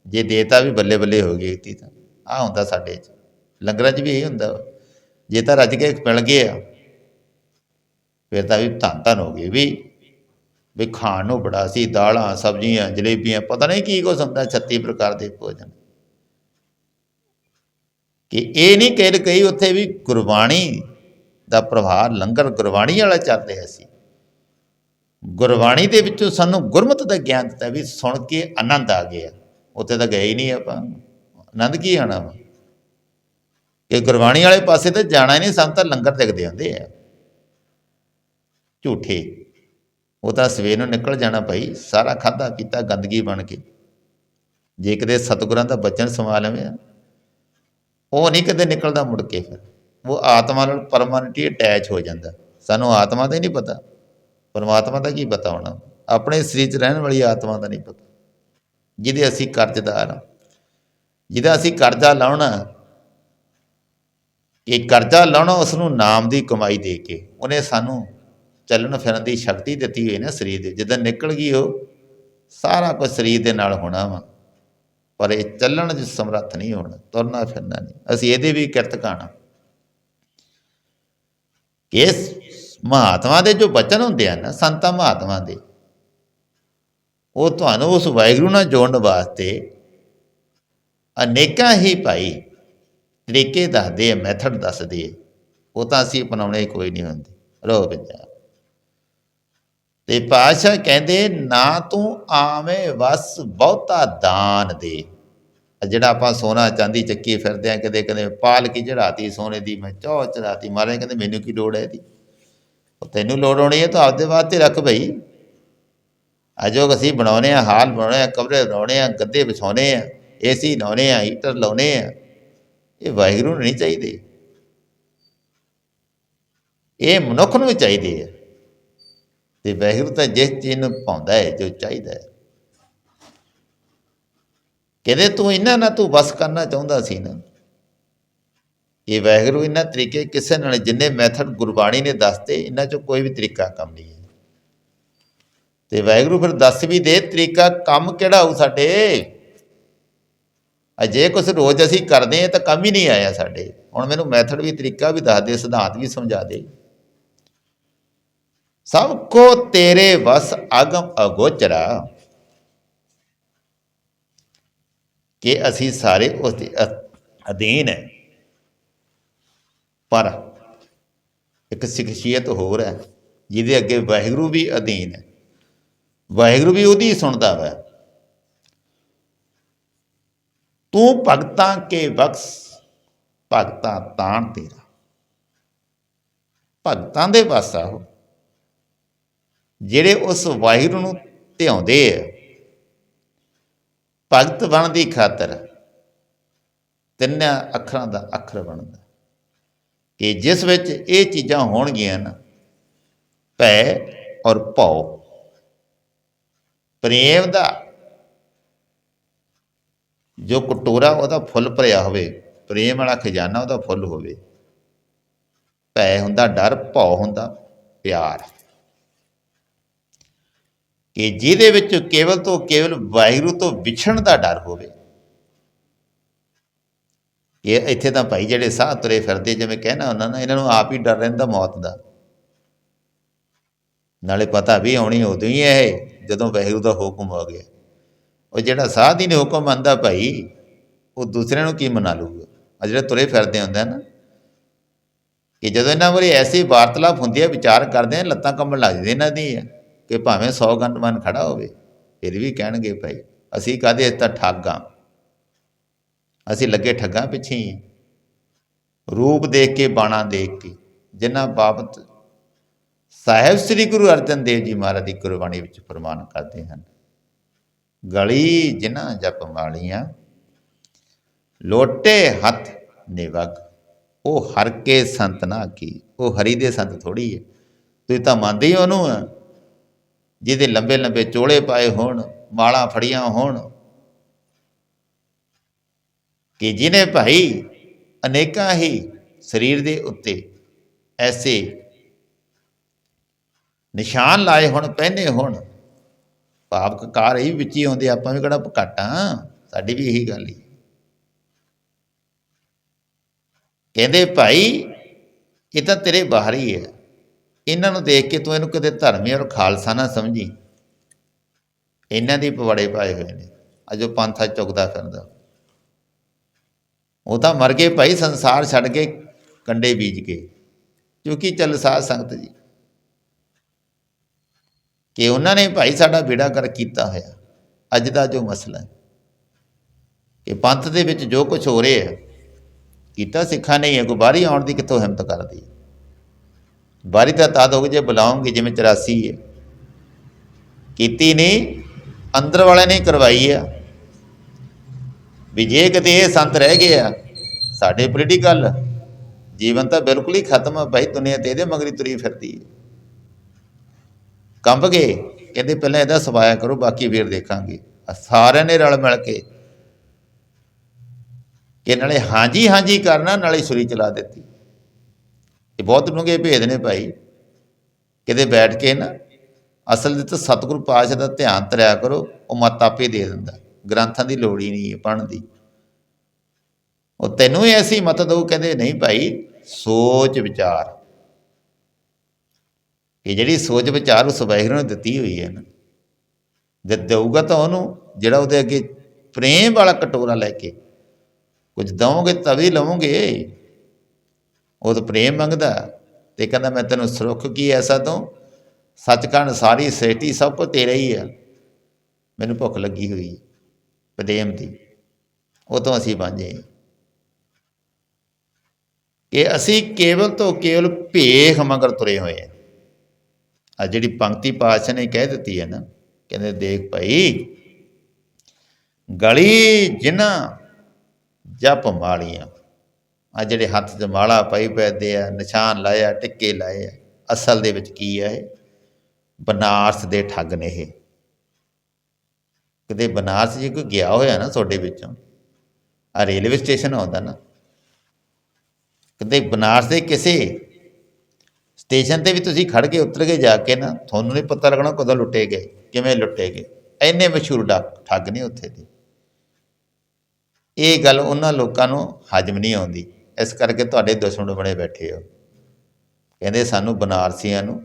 Speaker 1: ਜੇ ਦੇਤਾ ਵੀ ਬੱਲੇ ਬੱਲੇ ਹੋ ਗਈ ਤੀ ਤਾਂ। ਆ ਹੁੰਦਾ ਸਾਡੇ ਚ। ਲੰਗਰਾਂ 'ਚ ਵੀ ਇਹ ਹੁੰਦਾ ਵਾ। ਜੇ ਤਾਂ ਰੱਜ ਕੇ ਮਿਲ ਗਏ ਆ, ਫਿਰ ਤਾਂ ਵੀ ਧੰਨ ਧੰਨ ਹੋ ਗਏ ਵੀ ਵੀ ਖਾਣ ਨੂੰ ਬੜਾ ਸੀ, ਦਾਲਾਂ, ਸਬਜ਼ੀਆਂ, ਜਲੇਬੀਆਂ, ਪਤਾ ਨਹੀਂ ਕੀ ਕੁਛ ਹੁੰਦਾ 36 ਪ੍ਰਕਾਰ ਦੇ ਭੋਜਨ। ਕਿ ਇਹ ਨਹੀਂ ਕਹਿ ਕਹੀ ਉੱਥੇ ਵੀ ਗੁਰਬਾਣੀ ਦਾ ਪ੍ਰਭਾਵ ਲੰਗਰ ਗੁਰਬਾਣੀ ਵਾਲਾ ਚੱਲ ਰਿਹਾ ਸੀ। ਗੁਰਬਾਣੀ ਦੇ ਵਿੱਚੋਂ ਸਾਨੂੰ ਗੁਰਮਤਿ ਦਾ ਗਿਆਨ ਦਿੱਤਾ ਵੀ ਸੁਣ ਕੇ ਆਨੰਦ ਆ ਗਿਆ। ਉੱਥੇ ਤਾਂ ਗਏ ਹੀ ਨਹੀਂ ਆਪਾਂ। ਆਨੰਦ ਕੀ ਆਣਾ ਵਾ? ਕਿ ਗੁਰਬਾਣੀ ਵਾਲੇ ਪਾਸੇ ਤਾਂ ਜਾਣਾ ਹੀ ਨਹੀਂ, ਸਾਨੂੰ ਤਾਂ ਲੰਗਰ ਦਿਖਦੇ ਹੁੰਦੇ ਆ। ਝੂਠੇ। ਉਹ ਤਾਂ ਸਵੇਰ ਨੂੰ ਨਿਕਲ ਜਾਣਾ ਭਾਈ, ਸਾਰਾ ਖਾਦਾ ਪੀਤਾ ਗੰਦਗੀ ਬਣ ਕੇ। ਜੇ ਕਿਤੇ ਸਤਿਗੁਰਾਂ ਦਾ ਬਚਨ ਸਮਾ ਲਵੇਂ ਉਹ ਨਹੀਂ ਕਦੇ ਨਿਕਲਦਾ ਮੁੜ ਕੇ ਫਿਰ। ਉਹ ਆਤਮਾ ਨਾਲ ਪਰਮਾਨੈਂਟਲੀ ਅਟੈਚ ਹੋ ਜਾਂਦਾ। ਸਾਨੂੰ ਆਤਮਾ ਦਾ ਹੀ ਨਹੀਂ ਪਤਾ। ਪਰਮਾਤਮਾ ਦਾ ਕੀ ਪਤਾ ਹੋਣਾ। ਆਪਣੇ ਸਰੀਰ 'ਚ ਰਹਿਣ ਵਾਲੀ ਆਤਮਾ ਦਾ ਨਹੀਂ ਪਤਾ। ਜਿਹਦੇ ਅਸੀਂ ਕਰਜ਼ਦਾਰ ਹਾਂ ਜਿਹਦਾ ਅਸੀਂ ਕਰਜ਼ਾ ਲਾਉਣਾ ਇਹ ਕਰਜ਼ਾ ਲਾਉਣਾ ਉਸ ਨੂੰ ਨਾਮ ਦੀ ਕਮਾਈ ਦੇ ਕੇ, ਉਹਨੇ ਸਾਨੂੰ ਚੱਲਣ ਫਿਰਨ ਦੀ ਸ਼ਕਤੀ ਦਿੱਤੀ ਹੋਈ ਨਾ ਸਰੀਰ ਦੇ, ਜਦੋਂ ਨਿਕਲ ਗਈ ਉਹ, ਸਾਰਾ ਕੁਝ ਸਰੀਰ ਦੇ ਨਾਲ ਹੋਣਾ ਵਾ, ਪਰ ਇਹ ਚੱਲਣ ਚ ਸਮਰੱਥ ਨਹੀਂ ਹੋਣਾ, ਤੁਰਨਾ ਫਿਰਨਾ ਨਹੀਂ, ਅਸੀਂ ਇਹਦੇ ਵੀ ਕਿਰਤ ਕਾਣਾ। ਕਿ ਇਸ ਮਹਾਤਮਾ ਦੇ ਜੋ ਬਚਨ ਹੁੰਦੇ ਆ ਨਾ, ਸੰਤਾਂ ਮਹਾਤਮਾ ਦੇ, ਉਹ ਤੁਹਾਨੂੰ ਉਸ ਵਾਹਿਗੁਰੂ ਨਾਲ ਜੋੜਨ ਵਾਸਤੇ ਅਨੇਕਾਂ ਹੀ ਭਾਈ ਤਰੀਕੇ ਦੱਸਦੇ ਆ ਮੈਥਡ ਦੱਸਦੇ ਆ। ਉਹ ਤਾਂ ਅਸੀਂ ਅਪਣਾਉਣੇ ਕੋਈ ਨਹੀਂ ਹੁੰਦੇ। ਰੋ ਪੰਜਾਬ ਤੇ ਪਾਸ਼ਾ ਕਹਿੰਦੇ, ਨਾ ਤੂੰ ਆਵੇਂ ਵਸ ਬਹੁਤਾ ਦਾਨ ਦੇ। ਜਿਹੜਾ ਆਪਾਂ ਸੋਨਾ ਚਾਂਦੀ ਚੱਕੀ ਫਿਰਦੇ ਆ, ਕਦੇ ਕਦੇ ਪਾਲਕੀ ਚੜਾਤੀ ਸੋਨੇ ਦੀ ਮੈਂ ਚੌ ਚੜਾਤੀ ਮਾਰੇ ਕਹਿੰਦੇ ਮੈਨੂੰ ਕੀ ਲੋੜ ਹੈ ਇਹਦੀ? ਉਹ ਤੈਨੂੰ ਲੋੜ ਹੋਣੀ ਹੈ, ਤਾਂ ਆਪਦੇ ਵਾਸਤੇ ਰੱਖ ਭਈ ਅਜੋਗ ਅਸੀਂ ਬਣਾਉਨੇ ਆ, ਹਾਲ ਬਣਾਉਣੇ ਆ, ਕਮਰੇ ਬਣਾਉਣੇ ਆ, ਗੱਦੇ ਵਿਛਾਉਣੇ ਆ। ਏਸੀ ਲਾਉਣੇ ਆ ਹੀਟਰ ਲਾਉਣੇ ਆ, ਇਹ ਵਾਹਿਗੁਰੂ ਨੂੰ ਨਹੀਂ ਚਾਹੀਦੇ। ਇਹ ਮਨੁੱਖ ਨੂੰ ਚਾਹੀਦੇ ਆ। ਤੇ ਵਾਹਿਗੁਰੂ ਤਾਂ ਜਿਸ ਚੀਜ਼ ਨੂੰ ਪਾਉਂਦਾ ਹੈ, ਜੋ ਚਾਹੀਦਾ ਹੈ। ਕਹਿੰਦੇ ਤੂੰ ਇਹਨਾਂ ਨਾਲ ਤੂੰ ਬਸ ਕਰਨਾ ਚਾਹੁੰਦਾ ਸੀ ਨਾ। ਇਹ ਵਾਹਿਗੁਰੂ ਇਹਨਾਂ ਤਰੀਕੇ ਕਿਸੇ ਨਾਲ ਜਿੰਨੇ ਮੈਥਡ ਗੁਰਬਾਣੀ ਨੇ ਦੱਸਤੇ, ਇਹਨਾਂ ਚੋਂ ਕੋਈ ਵੀ ਤਰੀਕਾ ਕੰਮ ਨਹੀਂ ਹੈ। ਤੇ ਵਾਹਿਗੁਰੂ ਫਿਰ ਦੱਸ ਵੀ ਦੇ ਤਰੀਕਾ ਕੰਮ ਕਿਹੜਾ ਹੋਊ ਸਾਡੇ? ਅਜੇ ਕੁਛ ਰੋਜ਼ ਅਸੀਂ ਕਰਦੇ ਆ ਤਾਂ ਕੰਮ ਹੀ ਨਹੀਂ ਆਇਆ ਸਾਡੇ। ਹੁਣ ਮੈਨੂੰ ਮੈਥਡ ਵੀ, ਤਰੀਕਾ ਵੀ ਦੱਸ ਦੇ, ਸਿਧਾਂਤ ਵੀ ਸਮਝਾ ਦੇ। ਸਭ ਕੋ ਤੇਰੇ ਵਸ ਅਗਮ ਅਗੋਚਰਾ। ਕਿ ਅਸੀਂ ਸਾਰੇ ਉਸ ਦੇ ਅਧੀਨ ਹੈ। ਪਰ ਇੱਕ ਸ਼ਖਸੀਅਤ ਹੋਰ ਹੈ, ਜਿਹਦੇ ਅੱਗੇ ਵਾਹਿਗੁਰੂ ਵੀ ਅਧੀਨ ਹੈ। ਵਾਹਿਗੁਰੂ ਵੀ ਉਹਦੀ ਸੁਣਦਾ ਵਾ। ਤੂੰ ਭਗਤਾਂ ਕੇ ਬਖਸ਼, ਭਗਤਾਂ ਤਾਣ ਤੇਰਾ। ਭਗਤਾਂ ਦੇ ਬਸ ਆ ਜਿਹੜੇ ਉਸ ਵਾਹਿਗੁਰੂ ਨੂੰ ਧਿਆਉਂਦੇ ਆ, ਭਗਤ ਬਣਨ ਦੀ ਖਾਤਰ ਤਿੰਨਾਂ ਅੱਖਰਾਂ ਦਾ ਅੱਖਰ ਬਣਦਾ। ਕਿ ਜਿਸ ਵਿੱਚ ਇਹ ਚੀਜ਼ਾਂ ਹੋਣਗੀਆਂ ਨਾ, ਭੈ ਔਰ ਭਉ, ਪ੍ਰੇਮ ਦਾ ਜੋ ਕਟੋਰਾ ਉਹਦਾ ਫੁੱਲ ਭਰਿਆ ਹੋਵੇ, ਪ੍ਰੇਮ ਵਾਲਾ ਖਜ਼ਾਨਾ ਉਹਦਾ ਫੁੱਲ ਹੋਵੇ। ਭੈ ਹੁੰਦਾ, ਡਰ, ਭਉ ਹੁੰਦਾ, ਪਿਆਰ। ਕਿ ਜਿਹਦੇ ਵਿੱਚ ਕੇਵਲ ਤੋਂ ਕੇਵਲ ਵਾਹਿਗੁਰੂ ਤੋਂ ਵਿਛੜਨ ਦਾ ਡਰ ਹੋਵੇ। ਇਹ ਇੱਥੇ ਤਾਂ ਭਾਈ ਜਿਹੜੇ ਸਾਹ ਤੁਰੇ ਫਿਰਦੇ, ਜਿਵੇਂ ਕਹਿਣਾ ਉਹਨਾਂ ਨਾ, ਇਹਨਾਂ ਨੂੰ ਆਪ ਹੀ ਡਰ ਰਹਿੰਦਾ ਮੌਤ ਦਾ। ਨਾਲੇ ਪਤਾ ਵੀ ਆਉਣੀ ਉਦੋਂ ਹੀ ਹੈ ਇਹ, ਜਦੋਂ ਵਾਹਿਗੁਰੂ ਦਾ ਹੁਕਮ ਆ ਗਿਆ। ਉਹ ਜਿਹੜਾ ਸਾਧ ਹੀ ਨੇ ਹੁਕਮ ਮੰਨਦਾ ਭਾਈ, ਉਹ ਦੂਸਰਿਆਂ ਨੂੰ ਕੀ ਮਨਾ ਲੂਗਾ ਆ ਜਿਹੜੇ ਤੁਰੇ ਫਿਰਦੇ ਹੁੰਦੇ ਨਾ, ਕਿ ਜਦੋਂ ਇਹਨਾਂ ਵਾਰੀ ਐਸੀ ਵਾਰਤਾਲਾਪ ਹੁੰਦੀ ਹੈ ਵਿਚਾਰ ਕਰਦੇ ਆ, ਲੱਤਾਂ ਕੰਬਣ ਲੱਗ ਜਾਂਦੀਆਂ ਇਹਨਾਂ ਦੀ ਕਿ ਭਾਵੇਂ 100 ਗੰਡਮਨ ਖੜਾ ਹੋਵੇ, ਫਿਰ ਵੀ ਕਹਿਣਗੇ ਭਾਈ, ਅਸੀਂ ਕਾਹਦੇ ਤਾਂ ਠੱਗਾਂ? ਅਸੀਂ ਲੱਗੇ ਠੱਗਾਂ ਪਿੱਛੇ ਹੀ ਰੂਪ ਦੇਖ ਕੇ, ਬਾਣਾ ਦੇਖ ਕੇ, ਜਿਨ੍ਹਾਂ ਬਾਬਤ ਸਾਹਿਬ ਸ੍ਰੀ ਗੁਰੂ ਅਰਜਨ ਦੇਵ ਜੀ ਮਹਾਰਾਜ ਦੀ ਗੁਰਬਾਣੀ ਵਿੱਚ ਫਰਮਾਨ ਕਰਦੇ ਹਨ ਗਲੀ ਜਿਨ੍ਹਾਂ ਜਪ ਮਾਲੀਆਂ ਲੋਟੇ ਹੱਥ ਨਿਵਗ ਉਹ ਹਰ ਕੇ ਸੰਤ ਨਾ ਕੀ। ਉਹ ਹਰੀ ਦੇ ਸੰਤ ਥੋੜੀ ਹੈ ਤੁਸੀਂ ਤਾਂ ਮੰਨਦੇ ਹੋ ਉਹਨੂੰ ਜਿਹਦੇ ਲੰਬੇ ਲੰਬੇ ਚੋਲੇ ਪਾਏ ਹੋਣ, ਮਾਲਾਂ ਫੜੀਆਂ ਹੋਣ। ਕਿ ਜਿਨੇ ਭਾਈ ਅਨੇਕਾਂ ਹੀ ਸਰੀਰ ਦੇ ਉੱਤੇ ਐਸੇ ਨਿਸ਼ਾਨ ਲਾਏ ਹੁਣ, ਪਹਿਨੇ ਹੁਣ ਭਾਵ ਕਕਾਰ ਵੀ ਵਿੱਚ ਹੀ ਆਉਂਦੇ, ਆਪਾਂ ਵੀ ਕਿਹੜਾ ਘੱਟ ਆ। ਸਾਡੀ ਵੀ ਇਹੀ ਗੱਲ ਹੀ ਕਹਿੰਦੇ, ਭਾਈ, ਇਹ ਤਾਂ ਤੇਰੇ ਬਾਹਰ ਹੀ ਹੈ। ਇਹਨਾਂ ਨੂੰ ਦੇਖ ਕੇ ਤੂੰ ਇਹਨੂੰ ਕਿਤੇ ਧਰਮੀ ਔਰ ਖਾਲਸਾ ਨਾ ਸਮਝੀ। ਇਹਨਾਂ ਦੇ ਪਵਾੜੇ ਪਾਏ ਹੋਏ ਨੇ। ਅਜੋ ਪੰਥਾ ਚੁਗਦਾ ਫਿਰਦਾ। ਉਹ ਤਾਂ ਮਰ ਗਏ ਭਾਈ, ਸੰਸਾਰ ਛੱਡ ਕੇ ਕੰਡੇ ਬੀਜ ਕੇ ਕਿਉਂਕਿ ਚੱਲ ਸਾਧ ਸੰਗਤ ਜੀ। ਕਿ ਉਹਨਾਂ ਨੇ ਭਾਈ ਸਾਡਾ ਬੇੜਾ ਕਰ ਕੀਤਾ ਹੋਇਆ। ਅੱਜ ਦਾ ਜੋ ਮਸਲਾ ਹੈ। ਕਿ ਪੰਥ ਦੇ ਵਿੱਚ ਜੋ ਕੁਝ ਹੋ ਰਿਹਾ ਹੈ, ਕੀਤਾ ਸਿੱਖਾਂ ਨਹੀਂ ਹੈ ਕੋਈ ਬਾਹਰੀ ਆਉਣ ਦੀ ਕਿੱਥੋਂ ਹਿੰਮਤ ਕਰਦੀ ਹੈ? ਬਾਹਰੀ ਤਾਂ ਤਦ ਹੋ ਜੇ ਬੁਲਾਉਂਗੇ, ਜਿਵੇਂ 84 ਹੈ। ਕੀਤੀ ਨਹੀਂ, ਅੰਦਰ ਵਾਲੇ ਨੇ ਕਰਵਾਈ ਆ। ਵੀ ਜੇ ਕਿਤੇ ਇਹ ਸੰਤ ਰਹਿ ਗਏ ਆ, ਸਾਡੇ ਪੋਲੀਟੀਕਲ ਜੀਵਨ ਤਾਂ ਬਿਲਕੁਲ ਹੀ ਖਤਮ ਆ, ਭਾਈ ਦੁਨੀਆ ਤੇ ਇਹਦੇ ਮਗਰੀ ਤੁਰੀ ਫਿਰਦੀ ਹੈ। ਕੰਬ ਗਏ ਕਹਿੰਦੇ ਪਹਿਲਾਂ ਇਹਦਾ ਸਵਾਇਆ ਕਰੋ, ਬਾਕੀ ਫੇਰ ਦੇਖਾਂਗੇ। ਸਾਰਿਆਂ ਨੇ ਰਲ ਮਿਲ ਕੇ ਕਿ ਨਾਲੇ ਹਾਂਜੀ ਹਾਂਜੀ ਕਰਨਾ, ਨਾਲੇ ਛੁਰੀ ਚਲਾ ਦਿੱਤੀ। ਇਹ ਬਹੁਤ ਡੂੰਘੇ ਭੇਦ ਨੇ ਭਾਈ। ਕਿਤੇ ਬੈਠ ਕੇ ਨਾ, ਅਸਲ ਦੇ ਤਾਂ ਸਤਿਗੁਰੂ ਪਾਤਸ਼ਾਹ ਦਾ ਧਿਆਨ ਧਰਿਆ ਕਰੋ, ਉਹ ਮਤ ਆਪੇ ਦੇ ਦਿੰਦਾ। ਗ੍ਰੰਥਾਂ ਦੀ ਲੋੜ ਹੀ ਨਹੀਂ ਹੈ ਪੜ੍ਹਨ ਦੀ। ਉਹ ਤੈਨੂੰ ਐਸੀ ਮਤ ਦਊ, ਕਹਿੰਦੇ, ਨਹੀਂ ਭਾਈ, ਸੋਚ ਵਿਚਾਰ। ਕਿ ਜਿਹੜੀ ਸੋਚ ਵਿਚਾਰ ਉਸ ਵਾਹਿਗੁਰੂ ਨੇ ਦਿੱਤੀ ਹੋਈ ਹੈ ਨਾ, ਜੇ ਦੇਊਗਾ ਤਾਂ ਉਹਨੂੰ ਜਿਹੜਾ ਉਹਦੇ ਅੱਗੇ ਪ੍ਰੇਮ ਵਾਲਾ ਕਟੋਰਾ ਲੈ ਕੇ ਕੁਝ ਦਵੋਗੇ ਤभी ਲਵੋਗੇ ਉਹ ਤਾਂ ਪ੍ਰੇਮ ਮੰਗਦਾ ਤੇ ਕਹਿੰਦਾ, ਮੈਂ ਤੈਨੂੰ ਸੁਰੱਖ ਕੀ ਐਸਾ ਦੂੰ ਸੱਚਖੰਡ ਸਾਰੀ ਸ੍ਰਿਸ਼ਟੀ ਸਭ ਕੁਝ ਤੇਰਾ ਹੀ ਆ। ਮੈਨੂੰ ਭੁੱਖ ਲੱਗੀ ਹੋਈ ਪ੍ਰੇਮ ਦੀ। ਉਹ ਤੋਂ ਅਸੀਂ ਵਾਂਝੇ ਕਿ ਅਸੀਂ ਕੇਵਲ ਤੋਂ ਕੇਵਲ ਭੇਖ ਮਗਰ ਤੁਰੇ ਹੋਏ ਹਾਂ। ਆ ਜਿਹੜੀ ਪੰਕਤੀ ਪਾਤਸ਼ਾਹ ਨੇ ਕਹਿ ਦਿੱਤੀ ਹੈ ਨਾ, ਕਹਿੰਦੇ ਦੇਖ ਭਾਈ, ਗਲੀ ਜਿਨ੍ਹਾਂ ਜਪ ਮਾਲੀਆਂ, ਆ ਜਿਹੜੇ ਹੱਥ 'ਚ ਮਾਲਾ ਪਾਈ ਪੈਦੇ ਆ, ਨਿਸ਼ਾਨ ਲਾਏ ਆ, ਟਿੱਕੇ ਲਾਏ ਆ, ਅਸਲ ਦੇ ਵਿੱਚ ਕੀ ਹੈ ਇਹ? ਬਨਾਰਸ ਦੇ ਠੱਗ ਨੇ ਇਹ। ਕਦੇ ਬਨਾਰਸ ਜੇ ਕੋਈ ਗਿਆ ਹੋਇਆ ਨਾ ਤੁਹਾਡੇ ਵਿੱਚੋਂ, ਆ ਰੇਲਵੇ ਸਟੇਸ਼ਨ ਆਉਂਦਾ ਨਾ ਕਦੇ ਬਨਾਰਸ ਦੇ ਕਿਸੇ ਸਟੇਸ਼ਨ ਤੇ ਵੀ ਤੁਸੀਂ ਖੜ ਕੇ ਉਤਰ ਕੇ ਜਾ ਕੇ ਨਾ, ਤੁਹਾਨੂੰ ਨਹੀਂ ਪਤਾ ਲੱਗਣਾ ਕਦੋਂ ਲੁੱਟੇ ਗਏ, ਕਿਵੇਂ ਲੁੱਟੇ ਗਏ। ਐਨੇ ਮਸ਼ਹੂਰ ਡਾਕ, ਠੱਗ ਨੇ ਉੱਥੇ ਦੇ। ਇਹ ਗੱਲ ਉਹਨਾਂ ਲੋਕਾਂ ਨੂੰ ਹਜਮ ਨਹੀਂ ਆਉਂਦੀ। ਇਸ ਕਰਕੇ ਤੁਹਾਡੇ ਦੁਸ਼ਮਣ ਬਣੇ ਬੈਠੇ ਹੋ। ਕਹਿੰਦੇ ਸਾਨੂੰ ਬਨਾਰਸੀਆਂ ਨੂੰ,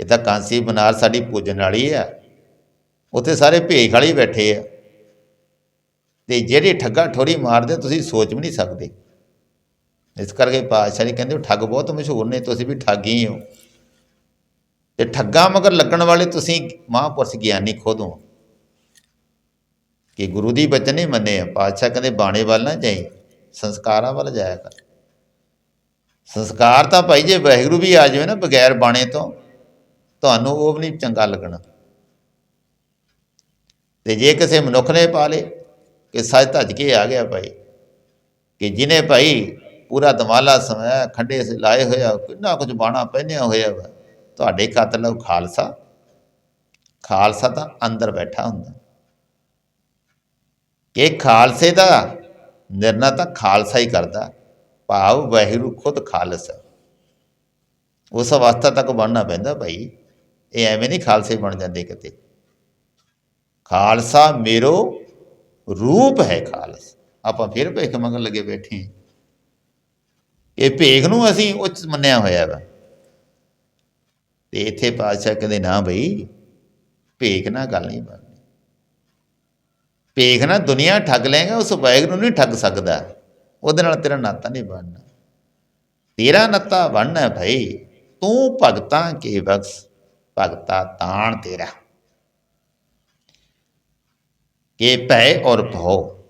Speaker 1: ਇਹ ਤਾਂ ਕਾਂਸੀ ਬਨਾਰਸ ਸਾਡੀ ਪੂਜਣ ਵਾਲੀ ਆ। ਉੱਥੇ ਸਾਰੇ ਭੇਖ ਵਾਲੇ ਬੈਠੇ ਆ। ਤੇ ਜਿਹੜੇ ਠੱਗਾ ਠੋਰੀ ਮਾਰਦੇ, ਤੁਸੀਂ ਸੋਚ ਵੀ ਨਹੀਂ ਸਕਦੇ। ਇਸ ਕਰਕੇ ਪਾਤਸ਼ਾਹ ਜੀ ਕਹਿੰਦੇ ਉਹ ਠੱਗ ਬਹੁਤ ਮਸ਼ਹੂਰ ਨੇ, ਤੁਸੀਂ ਵੀ ਠੱਗ ਹੀ ਹੋ। ਤੇ ਠੱਗਾ ਮਗਰ ਲੱਗਣ ਵਾਲੇ ਤੁਸੀਂ ਮਹਾਂਪੁਰਸ਼ ਗਿਆਨੀ ਖੁਦ ਹੋ। ਕਿ ਗੁਰੂ ਦੀ ਬਚਨ ਨਹੀਂ ਮੰਨੇ ਆ। ਪਾਤਸ਼ਾਹ ਕਹਿੰਦੇ ਬਾਣੇ ਵੱਲ ਨਾ ਜਾਈ, ਸੰਸਕਾਰਾਂ ਵੱਲ ਜਾਇਆ ਕਰ। ਸੰਸਕਾਰ ਤਾਂ ਭਾਈ ਜੇ ਵਾਹਿਗੁਰੂ ਵੀ ਆ ਜਾਵੇ ਨਾ ਬਗੈਰ ਬਾਣੇ ਤੋਂ, ਤੁਹਾਨੂੰ ਉਹ ਵੀ ਨਹੀਂ ਚੰਗਾ ਲੱਗਣਾ। ਤੇ ਜੇ ਕਿਸੇ ਮਨੁੱਖ ਨੇ ਪਾ ਲੇ ਕਿ ਸੱਚ ਧੱਜ ਕੇ ਆ ਗਿਆ ਭਾਈ, ਕਿ ਜਿਨੇ ਭਾਈ ਪੂਰਾ ਦਮਾਲਾ ਸਮਾਇਆ ਖੰਡੇ ਸੇ, ਲਾਏ ਹੋਇਆ ਕਿੰਨਾ ਕੁਝ ਬਾਣਾ ਪਹਿਨਿਆ ਹੋਇਆ ਵਾ। ਤੁਹਾਡੇ ਕਤਲ ਉਹ ਖਾਲਸਾ ਖਾਲਸਾ ਤਾਂ ਅੰਦਰ ਬੈਠਾ ਹੁੰਦਾ। ਕਿ ਖਾਲਸੇ ਦਾ ਨਿਰਣਾ ਤਾਂ ਖਾਲਸਾ ਹੀ ਕਰਦਾ, ਭਾਵ ਵਾਹਿਗੁਰੂ ਖੁਦ ਖਾਲਸਾ ਉਸ ਅਵਸਥਾ ਤੱਕ ਬਣਨਾ ਪੈਂਦਾ ਭਾਈ, ਇਹ ਐਵੇਂ ਨਹੀਂ ਖਾਲਸੇ ਬਣ ਜਾਂਦੇ ਕਿਤੇ। ਖਾਲਸਾ ਮੇਰੋ ਰੂਪ ਹੈ ਖਾਲਸ। ਆਪਾਂ ਫਿਰ ਭੇਖ ਮੰਗਣ ਲੱਗੇ ਬੈਠੇ ਹਾਂ। ਇਹ ਭੇਖ ਨੂੰ ਅਸੀਂ ਉੱਚ ਮੰਨਿਆ ਹੋਇਆ ਵਾ। ਤੇ ਇੱਥੇ ਪਾਤਸ਼ਾਹ ਕਹਿੰਦੇ, ਨਾ ਬਈ, ਭੇਖ ਨਾ ਗੱਲ ਨਹੀਂ ਬਣਨੀ ਭੇਖ ਨਾ ਦੁਨੀਆ ਠੱਗ ਲਏਗਾ, ਉਸ ਵੈਗ ਨੂੰ ਨਹੀਂ ਠੱਗ ਸਕਦਾ। ਉਹਦੇ ਨਾਲ ਤੇਰਾ ਨਾਤਾ ਨਹੀਂ ਬਣਨਾ। ਤੇਰਾ ਨਾਤਾ ਬਣਨਾ ਭਾਈ, ਤੂੰ ਭਗਤਾਂ ਕੇ ਬਖਸ਼, ਭਗਤਾ ਤਾਣ ਤੇਰਾ। ਕਿ ਭੈ ਔਰ ਭਉ,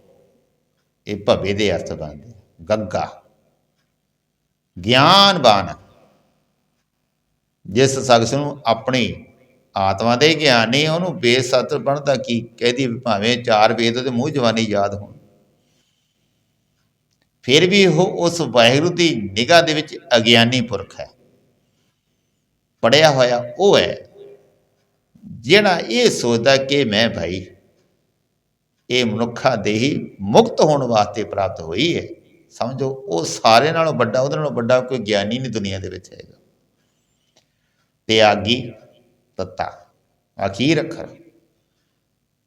Speaker 1: ਇਹ ਭਵੇ ਦੇ ਅਰਥ ਬਣਦੇ। ਗੱਗਾ। ਗਿਆਨਵਾਨ। ਜਿਸ ਸ਼ਖਸ ਨੂੰ ਆਪਣੀ ਆਤਮਾ ਦੇ ਗਿਆਨ ਨਹੀਂ, ਉਹਨੂੰ ਬੇਸਤ ਬਣਦਾ ਕੀ ਕਹਦੀ ਵੀ ਭਾਵੇਂ ਚਾਰ ਵੇਦ ਉਹਦੇ ਮੂੰਹ ਜਵਾਨੀ ਯਾਦ ਹੋਣ। ਫਿਰ ਵੀ ਉਹ ਉਸ ਵਾਹਿਗੁਰੂ ਦੀ ਨਿਗਾਹ ਦੇ ਵਿੱਚ ਅਗਿਆਨੀ ਪੁਰਖ ਹੈ। ਪੜਿਆ ਹੋਇਆ ਉਹ ਹੈ, ਜਿਹੜਾ ਇਹ ਸੋਚਦਾ ਕਿ ਮੈਂ ਭਾਈ, ਇਹ ਮਨੁੱਖਾ ਦੇਹੀ ਮੁਕਤ ਹੋਣ ਵਾਸਤੇ ਪ੍ਰਾਪਤ ਹੋਈ ਹੈ। ਸਮਝੋ, ਉਹ ਸਾਰੇ ਨਾਲੋਂ ਵੱਡਾ, ਉਹਦੇ ਨਾਲੋਂ ਵੱਡਾ ਕੋਈ ਗਿਆਨੀ ਨਹੀਂ ਦੁਨੀਆ ਦੇ ਵਿੱਚ ਹੈਗਾ। ਤਿਆਗੀ ਤੱਤਾ, ਅਖੀਰ ਅੱਖਰ।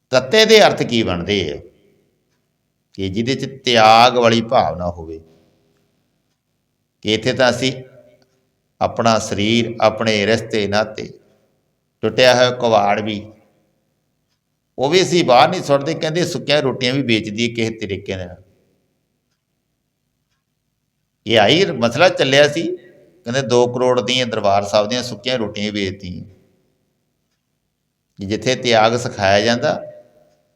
Speaker 1: ਤੱਤੇ ਦੇ ਅਰਥ ਕੀ ਬਣਦੇ ਆ? ਕਿ ਜਿਹਦੇ ਚ ਤਿਆਗ ਵਾਲੀ ਭਾਵਨਾ ਹੋਵੇ। ਕਿ ਇੱਥੇ ਤਾਂ ਅਸੀਂ ਆਪਣਾ ਸਰੀਰ, ਆਪਣੇ ਰਿਸ਼ਤੇ, ਨਾਤੇ, ਟੁੱਟਿਆ ਹੋਇਆ ਕਵਾੜ ਵੀ, ਉਹ ਵੀ ਅਸੀਂ ਬਾਹਰ ਨਹੀਂ ਸੁੱਟਦੇ, ਕਹਿੰਦੇ ਸੁੱਕੀਆਂ ਰੋਟੀਆਂ ਵੀ ਵੇਚਦੀ ਕਿਸੇ ਤਰੀਕੇ ਨਾਲ। ਇਹ ਆਈ ਮਸਲਾ ਚੱਲਿਆ ਸੀ, ਕਹਿੰਦੇ 2 ਕਰੋੜ ਦੀਆਂ ਦਰਬਾਰ ਸਾਹਿਬ ਦੀਆਂ ਸੁੱਕੀਆਂ ਰੋਟੀਆਂ ਹੀ ਜਿੱਥੇ ਤਿਆਗ ਸਿਖਾਇਆ ਜਾਂਦਾ,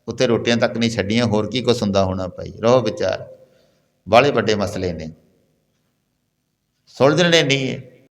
Speaker 1: ਉੱਥੇ ਰੋਟੀਆਂ ਤੱਕ ਨਹੀਂ ਛੱਡੀਆਂ, ਹੋਰ ਕੀ ਕੁਛ ਹੁੰਦਾ ਹੋਣਾ ਭਾਈ? ਰਹੋ ਵਿਚਾਰ। ਬਾਲੇ ਵੱਡੇ ਮਸਲੇ ਨੇ। ਸੁਲਝਣੇ ਨਹੀਂ ਹੈ